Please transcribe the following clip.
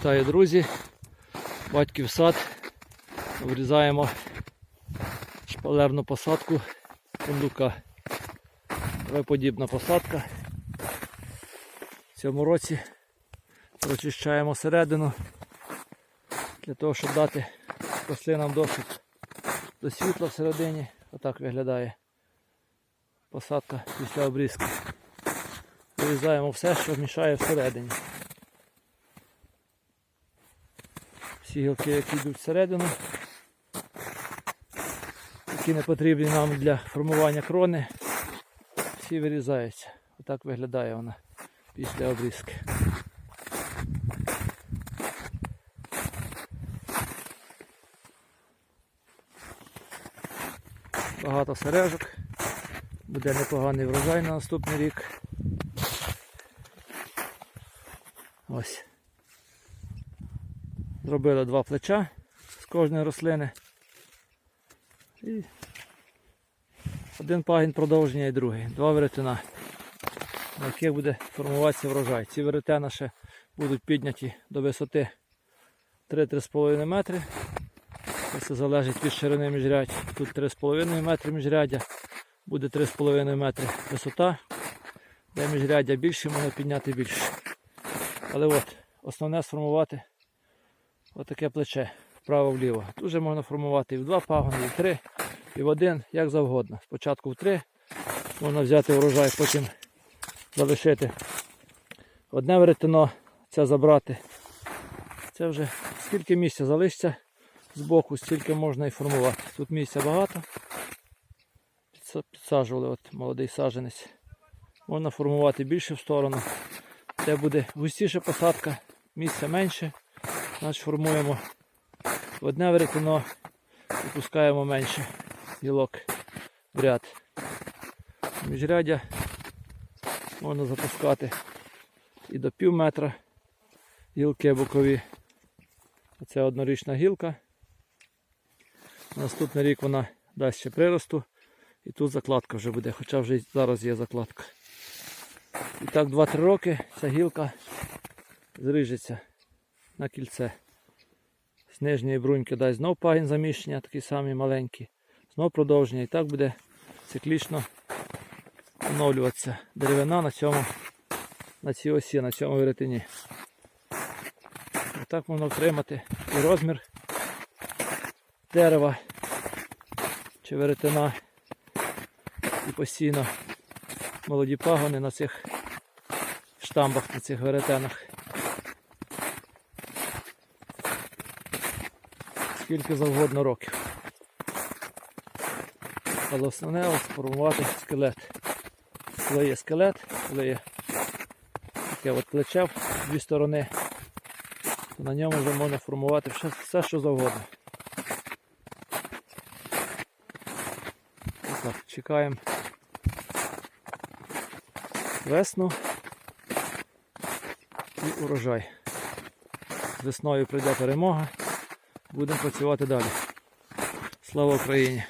Вітаю, друзі. Батьків сад. Врізаємо шпалерну посадку фундука. Подібна посадка. В цьому році прочищаємо середину для того, щоб дати рослинам доступ до світла всередині. Отак виглядає посадка після обрізки. Вирізаємо все, що мішає всередині. Всі гілки, які йдуть всередину, які не потрібні нам для формування крони, всі вирізаються. Отак виглядає вона після обрізки. Багато сережок. Буде непоганий врожай на наступний рік. Ось. Зробили два плеча з кожної рослини. І один пагін продовження і другий. Два веретена, на яких буде формуватися врожай. Ці веретена ще будуть підняті до висоти 3-3,5 метри. Це залежить від ширини міжрядь. Тут 3,5 метри міжрядя, буде 3,5 метри висота. Де міжрядя більше, можна підняти більше. Але от, основне сформувати отаке плече вправо-вліво. Тут вже можна формувати і в два пагони, і в три, і в один, як завгодно. Спочатку в три, можна взяти урожай, потім залишити одне веретено, це забрати. Це вже скільки місця залишиться з боку, стільки можна і формувати. Тут місця багато. Підса- Підсаджували от молодий саджанець. Можна формувати більше в сторону. Це буде густіша посадка, місця менше. Значить формуємо в одне веретено і пускаємо менше гілок в ряд. Міжрядя можна запускати і до пів метра гілки бокові. Це однорічна гілка. Наступний рік вона дасть ще приросту. І тут закладка вже буде, хоча вже зараз є закладка. І так 2-3 роки ця гілка зріжеться на кільце. З нижньої бруньки дасть знов пагін заміщення, такий самий маленький. Знов продовження. І так буде циклічно оновлюватися деревина на цьому, на цій осі, на цьому веретені. Отак можна отримати і розмір дерева чи веретена і постійно молоді пагони на цих штамбах, на цих веретенах. Скільки завгодно років. Але основне сформувати скелет. Коли є скелет, коли є таке от плече в дві сторони, то на ньому вже можна формувати все, все що завгодно. Так, чекаємо весну і урожай. Весною прийде перемога. Будемо працювати далі. Слава Україні!